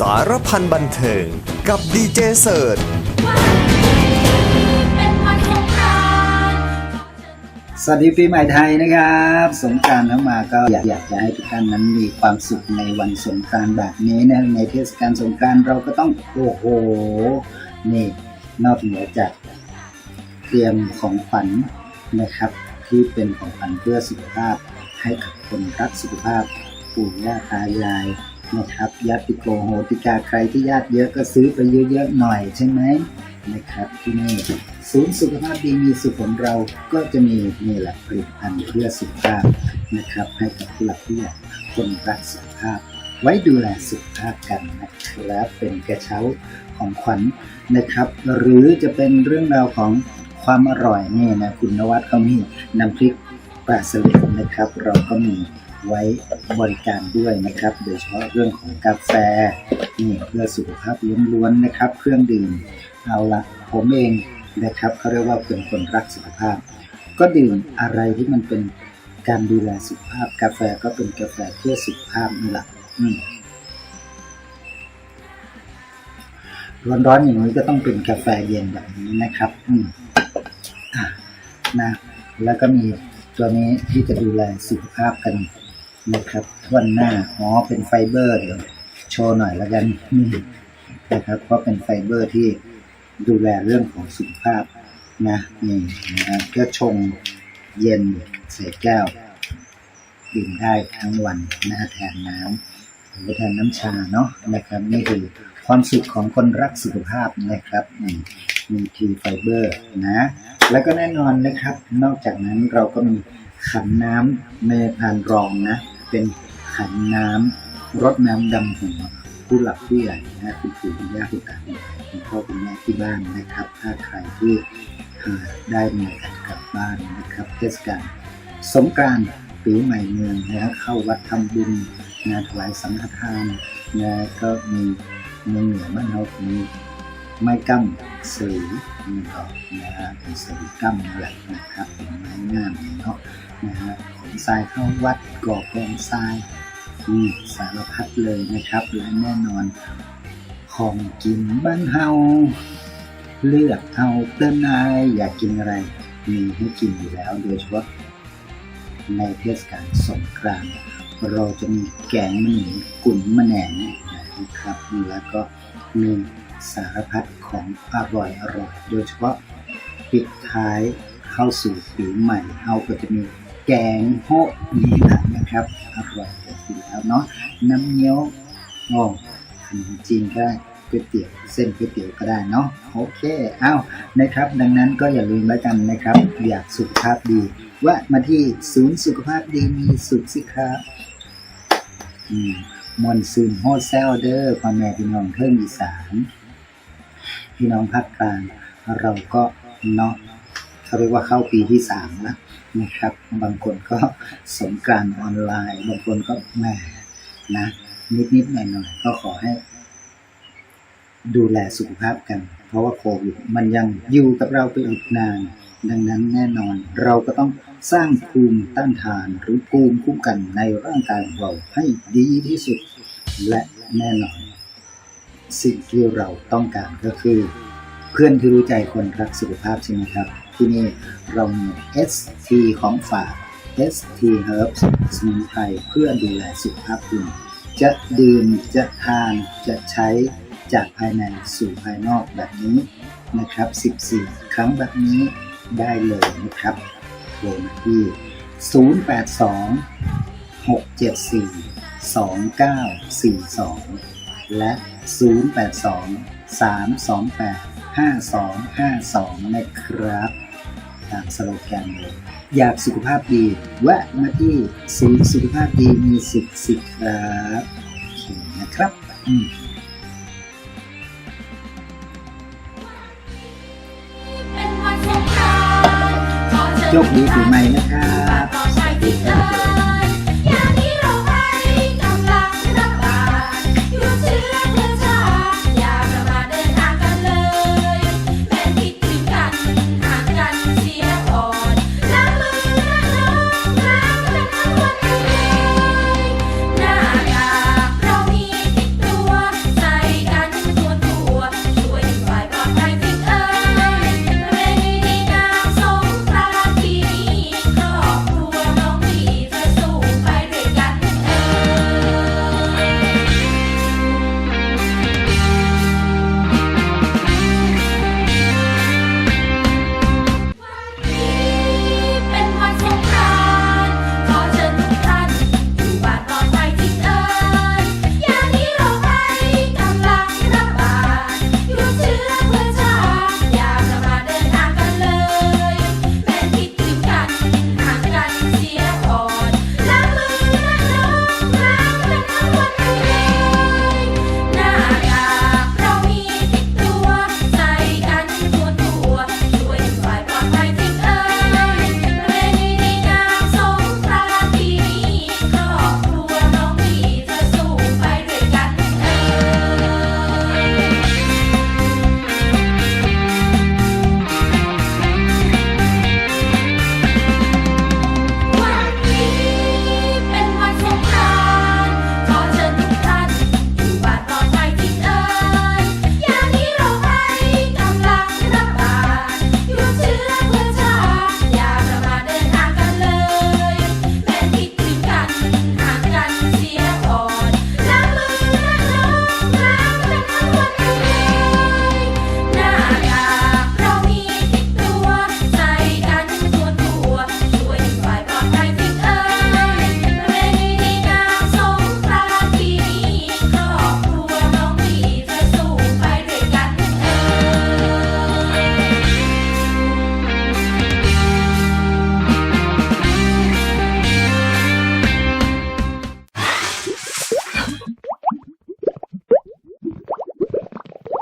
สารพันบันเทิง กับดีเจเสิร์ชเป็นวันสงกรานต์สวัสดีปีใหม่ไทยนะครับ สงกรารแล้วมาก็อยากอยากจะให้ทุกท่านนั้นมีความสุขในวันสงกรารแบบนี้นะในเทศกาลสงกรารเราก็ต้องโอ้โหนี่นอกเหนือจากเตรียมของขวัญนะครับ ที่เป็นของขวัญเพื่อสุขภาพให้กับคนรักสุขภาพปู่ย่าตายาย นะครับญาติโกโหติกาใครที่ญาติเยอะก็ซื้อไปเยอะๆหน่อยใช่ไหมนะครับที่นี่ศูนย์สุขภาพดีมีสุขของเราก็จะมีนี่แหละผลิตภัณฑ์เพื่อสุขภาพนะครับ ให้กับผู้หลักผู้ใหญ่คนรักสุขภาพ ไว้ดูแลสุขภาพกันนะครับเป็นกระเช้าของขวัญนะครับ หรือจะเป็นเรื่องราวของความอร่อยนี่นะคุณนวัดเขามีน้ำพริกปลาสลิดนะครับ เราก็มี ไว้บริการด้วยนะครับ โดยเฉพาะเรื่องของกาแฟนี่เพื่อสุขภาพล้วนๆนะครับ เครื่องดื่มเอาละผมเองนะครับเขาเรียกว่าเป็นคนรักสุขภาพ ก็ดื่มอะไรที่มันเป็นการดูแลสุขภาพ กาแฟก็เป็นกาแฟเพื่อสุขภาพนี่แหละร้อนๆอย่างนี้ก็ต้องเป็นกาแฟเย็นแบบนี้นะครับอืมอะนะแล้วก็มีตัวนี้ที่จะดูแลสุขภาพกัน นะครับทั่วหน้าอ๋อเป็นไฟเบอร์เดี๋ยวโชว์หน่อยแล้วกันอืมนะครับเพราะเป็นไฟเบอร์ที่ดูแลเรื่องของสุขภาพนะนี่นะครับก็ชงเย็นใส่แก้วดื่มได้ทั้งวันนะแทนน้ำหรือแทนน้ำชาเนาะนะครับนี่คือความสุขของคนรักสุขภาพนะครับนี่มีทีไฟเบอร์นะ แล้วก็แน่นอนนะครับ นอกจากนั้นเราก็มี ขันน้ำเมพานรองนะ เป็นขันน้ำรดน้ำดำหัวผู้หลักผู้ใหญ่นะคุณปู่คุณย่าคุณตาคุณยายคุณพ่อคุณแม่ที่บ้านนะครับ ถ้าใครที่อ่อได้มีโอกกลับบ้านนะครับ เทศกาลสงกานต์ปีใหม่เมืองนะเข้าวัดทำบุญงานถวายสังฆทานนะก็มีเมืองเหนือบ้านเรามีไม้กั้มสือมีดอกนะฮะเป็นสือกั้มนั่นแหละนะครับเป็นไม้งามเนาะ นะฮะของทรายเข้าวัดก่อกองทรายมีสารพัดเลยนะครับและแน่นอน ของกินบ้านเฮาเลือกเอาเต้นนายอยากกินอะไร มีให้กินอยู่แล้ว โดยเฉพาะในเทศกาลสงกรานต์เราจะมีแกงมะหมี่กุ่นมะแหนงนะครับแล้วก็มีสารพัดของอร่อยอร่อย โดยเฉพาะปิดท้ายเข้าสู่ปีใหม่เราก็จะมี แกงโฮะนี่แหละนะครับอร่อยกันอยู่แล้วเนาะน้ำเงี้ยวโอ้ขนมจีนก็ได้ก๋วยเตี๋ยวเส้นก๋วยเตี๋ยวก็ได้เนาะโอเคเอ้านะครับ ดังนั้นก็อย่าลืมแล้วกันนะครับ อยากสุขภาพดีแวะมาที่ศูนย์สุขภาพดีมีสุขสิครับอืมมอนซูนโฮเซลเดอร์พ่อแม่พี่น้องเพิ่มอีสานพี่น้องภาคกลางเราก็เนาะ เขาเรียกว่าเข้าปีที่สามแล้วนะครับ บางคนก็สงการออนไลน์ บางคนก็แหมนะนิดๆหน่อยๆก็ขอให้ ดูแลสุขภาพกัน เพราะว่าโควิดมันยังอยู่กับเราไปอีกนาน ดังนั้นแน่นอนเราก็ต้องสร้างภูมิต้านทานหรือภูมิคุ้มกันในร่างกายของเราให้ดีที่สุด และแน่นอน สิ่งที่เราต้องการก็คือ เพื่อนที่รู้ใจคนรักสุขภาพใช่ไหมครับ ที่นี่เรามี ST ของฝาก ST Herbs สมุนไพรเพื่อดูแลสุขภาพคุณจะดื่มจะทานจะใช้จากภายในสู่ภายนอกแบบนี้นะครับ 14 ครั้งแบบนี้ได้เลยนะครับโทรมาที่ 082 674 2942 และ 082 328 5252 นะครับ ตามสโลแกนเลย อยากสุขภาพดีแวะมาที่ศูนย์สุขภาพดีมีสุขสิครับโอเคนะครับอืมเป็นวันสงกรานต์ขอเชิญโชคดีปีใหม่นะครับต่อชายสวัสดีที่คเธรับอ